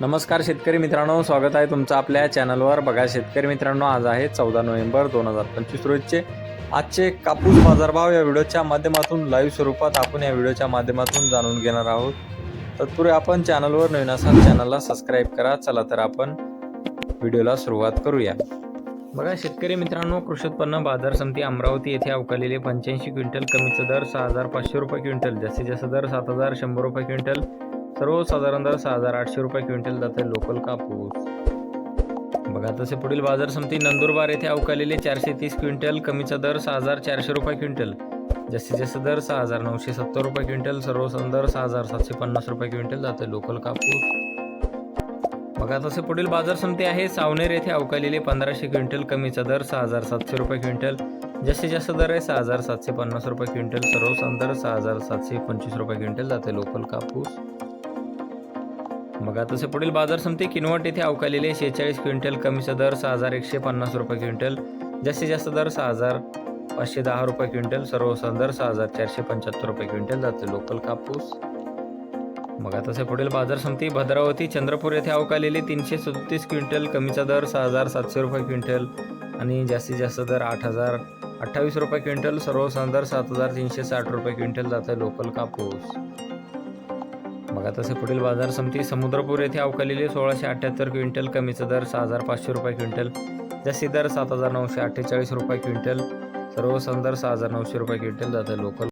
नमस्कार शेतकरी मित्रांनो स्वागत आहे तुमचं आपल्या चॅनलवर. बघा शेतकरी मित्रांनो आज आहे चौदा नोव्हेंबर दोन हजार पंचवीस रोजचे आजचे कापूस बाजारभाव या व्हिडिओच्या माध्यमातून लाईव्ह स्वरूपात आपण या व्हिडिओच्या माध्यमातून जाणून घेणार आहोत. तत्पूर्वी आपण चॅनलवर नवीन असाल चॅनलला सबस्क्राईब करा. चला तर आपण व्हिडिओला सुरुवात करूया. बघा शेतकरी मित्रांनो कृषी उत्पन्न बाजार समिती अमरावती येथे अवकालेले पंच्याऐंशी क्विंटल कमीचा दर सहा हजार पाचशे रुपये क्विंटल जास्तीत जास्त दर सात हजार शंभर रुपये क्विंटल. सर्वसाधारण दर सहा हजार आठशे रुपये क्विंटल जाते लोकल कापूस. बघा तसे पुढील बाजार समिती नंदुरबार येथे अवकालेले चारशे तीस क्विंटल कमीचा दर सहा हजार चारशे रुपये क्विंटल जास्तीत जास्त दर सहा हजार नऊशे सत्तर रुपये क्विंटल सर्वसाधारण दर सहा हजार सातशे पन्नास रुपये क्विंटल जाते लोकल कापूस. बघा तसे पुढील बाजार समिती आहे सावनेर येथे अवकालेले पंधराशे क्विंटल कमीचा दर सहा हजार सातशे रुपये क्विंटल जास्तीत जास्त दर आहे सहा हजार सातशे पन्नास रुपये क्विंटल सर्वसाधारण दर सहा हजार सातशे पंचवीस रुपये क्विंटल जाते लोकल कापूस. बघा तसे पुढील बाजार समिती किनवट येथे अवकालेले शेहेचाळीस क्विंटल कमीचा दर सहा हजार एकशे पन्नास रुपये क्विंटल. जास्तीत जास्त दर सहा हजार पाचशे दहा रुपये क्विंटल. सर्वसाधारण दर सहा हजार चारशे पंच्याहत्तर रुपये क्विंटल. जाते लोकल कापूस. बघा तसे पुढील बाजार समिती. भद्रावती चंद्रपूर येथे अवकालेले तीनशे सदतीस क्विंटल. कमीचा दर सहा हजार सातशे रुपये क्विंटल. आणि जास्तीत जास्त दर आठ हजार अठ्ठावीस रुपये क्विंटल. सर्वसाधारण दर सात हजार तीनशे साठ रुपये क्विंटल. जाते लोकल कापूस. आता तसे पुढील बाजार समिती समुद्रपूर येथे अवकालेले सोळाशे अठ्ठ्याहत्तर क्विंटल कमीचा दर सहा हजार पाचशे रुपये क्विंटल. जास्ती दर सात हजार नऊशे अठ्ठेचाळीस रुपये क्विंटल. सर्वसाधारण दर सहा हजार नऊशे रुपये क्विंटल जाते लोकल.